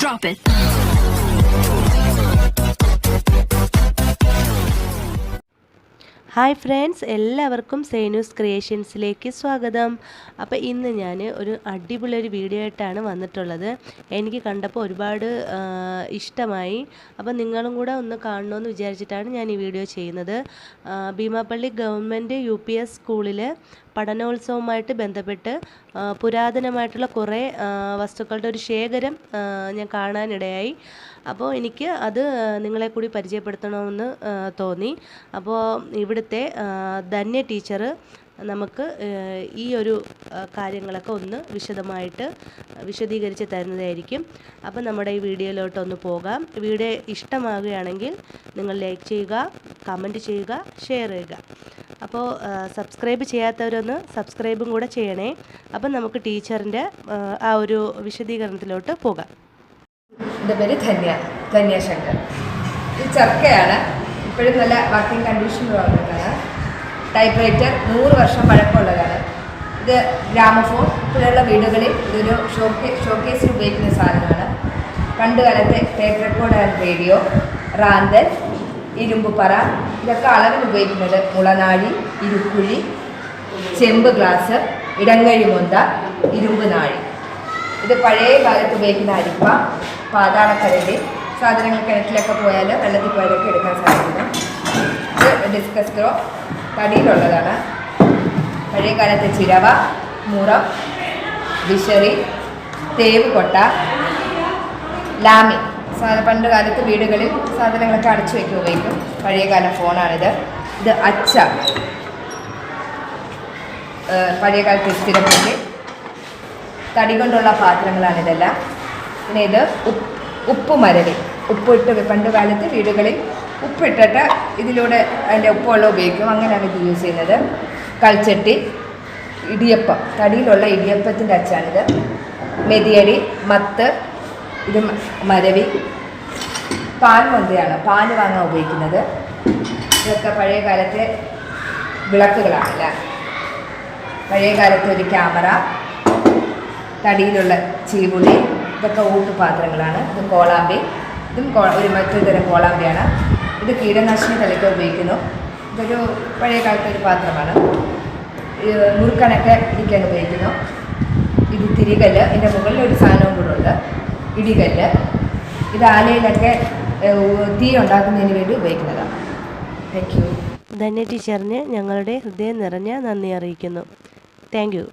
Drop it. Hi friends എല്ലാവർക്കും സേനൂസ് ക്രിയേഷൻസിലേക്ക് സ്വാഗതം. അപ്പോൾ ഇന്ന് ഞാൻ ഒരു അടിപൊളി ഒരു വീഡിയോ ആയിട്ടാണ് വന്നിട്ടുള്ളത്. എനിക്ക് കണ്ടപ്പോൾ ഒരുപാട് ഇഷ്ടമായി. അപ്പോൾ നിങ്ങളും കൂടെ ഒന്ന് കാണണമെന്ന് വിചാരിച്ചിട്ടാണ് ഞാൻ ഈ വീഡിയോ ചെയ്യുന്നത്. Beemapally government U P S സ്കൂളിൽ പഠനോത്സവവുമായിട്ട് ബന്ധപ്പെട്ട് പുരാതനമായിട്ടുള്ള കുറേ വസ്തുക്കളുടെ ഒരു ശേഖരം ഞാൻ കാണാനിടയായി. അപ്പോൾ എനിക്ക് അത് നിങ്ങളെ കൂടി പരിചയപ്പെടുത്തണമെന്ന് തോന്നി. അപ്പോൾ ഇവിടുത്തെ ധന്യ ടീച്ചർ നമുക്ക് ഈ ഒരു കാര്യങ്ങളൊക്കെ ഒന്ന് വിശദമായിട്ട് വിശദീകരിച്ച് തരുന്നതായിരിക്കും. അപ്പം നമ്മുടെ ഈ വീഡിയോയിലോട്ടൊന്ന് പോകാം. വീഡിയോ ഇഷ്ടമാകുകയാണെങ്കിൽ നിങ്ങൾ ലൈക്ക് ചെയ്യുക കമന്റ് ചെയ്യുക ഷെയർ ചെയ്യുക. അപ്പോൾ സബ്സ്ക്രൈബ് ചെയ്യാത്തവരൊന്ന് സബ്സ്ക്രൈബും കൂടെ ചെയ്യണേ. അപ്പം നമുക്ക് ടീച്ചറിന്റെ ആ ഒരു വിശദീകരണത്തിലോട്ട് പോകാം. എന്റെ പേര് ധന്യ ധന്യ ശങ്കർ. ചർക്കയാണ്. ഇപ്പോഴും നല്ല വർക്കിംഗ് കണ്ടീഷനിലുള്ളതാണ് ടൈപ്പ് റൈറ്റർ നൂറ് വർഷം പഴക്കമുള്ളതാണ്. ഇത് ഗ്രാമഫോൺ ഇപ്പോഴുള്ള വീടുകളിൽ ഇതൊരു ഷോക്കേ ഷോക്കേസിൽ ഉപയോഗിക്കുന്ന സാധനമാണ്. പണ്ട് കാലത്തെ ടേപ്പ് റെക്കോർഡ് ആൻഡ് റേഡിയോ റാന്തൽ ഇരുമ്പുപറ ഇതൊക്കെ അളവിൽ ഉപയോഗിക്കുന്നത് മുളനാഴി ഇരുക്കുഴി ചെമ്പ് ഗ്ലാസ് ഇടങ്ങഴി മൊന്ത ഇരുമ്പ് നാഴി. ഇത് പഴയ കാലത്ത് ഉപയോഗിക്കുന്ന അരിപ്പ പാതാളക്കരണ്ടി സാധനങ്ങൾ കിണറ്റിലൊക്കെ പോയാൽ വെള്ളത്തിൽ പോയാലൊക്കെ എടുക്കാൻ സാധിക്കുന്നു ഇത് ഡിസ്കസ് ത്രോ തടിയിലുള്ളതാണ്. പഴയ കാലത്തെ ചിരവ മുറം വിശറി തേവ് കൊട്ട ലാമി. പണ്ട് കാലത്ത് വീടുകളിൽ സാധനങ്ങളൊക്കെ അടച്ചു ഉപയോഗിക്കും. പഴയകാല ഫോണാണിത്. ഇത് അച്ച. പഴയകാലത്തെ സ്ഥിരപ്പുള്ളി തടി കൊണ്ടുള്ള പാത്രങ്ങളാണിതെല്ലാം. പിന്നെ ഇത് ഉപ്പ് ഉപ്പ് മരടി ഉപ്പിട്ട് പണ്ട് കാലത്ത് വീടുകളിൽ ഉപ്പിട്ടിട്ട് ഇതിലൂടെ അതിന്റെ ഉപ്പുവെള്ളം ഉപയോഗിക്കും. അങ്ങനെയാണ് ഇത് യൂസ് ചെയ്യുന്നത്. കൾച്ചട്ടി ഇടിയപ്പം. തടിയിലുള്ള ഇടിയപ്പത്തിന്റെ അച്ചാണിത്. മെതിയടി മത്ത് ഇത് മരവി. പാൽ മൊന്തയാണ്. പാൽ വാങ്ങാൻ ഉപയോഗിക്കുന്നത്. ഇതൊക്കെ പഴയ കാലത്തെ വിളക്കുകളാണല്ല? പഴയ കാലത്തെ ഒരു ക്യാമറ തടിയിലുള്ള ചീവുളി ഇതൊക്കെ ഊട്ടുപാത്രങ്ങളാണ്. ഇത് കോളാമ്പി. ഇതും ഒരു മറ്റൊരു തരം കോളാമ്പിയാണ് ഇത് കീടനാശിനി തളിക്കാൻ ഉപയോഗിക്കുന്നു. ഇതൊരു പഴയ കാലത്തെ ഒരു പാത്രമാണ്. മുറുക്കാനൊക്കെ ഇടിക്കാൻ ഉപയോഗിക്കുന്നു. ഇത് തിരികല്ല്. ഇതിന്റെ മുകളിൽ ഒരു സാധനവും കൂടെ ഉണ്ട്. ഇടികല്ല്. ഇത് ആലയിലൊക്കെ തീ ഉണ്ടാക്കുന്നതിന് വേണ്ടി ഉപയോഗിക്കുന്നതാണ്. താങ്ക് യു ധന്യ ടീച്ചറിന് ഞങ്ങളുടെ ഹൃദയം നിറഞ്ഞ നന്ദി അറിയിക്കുന്നു. Thank you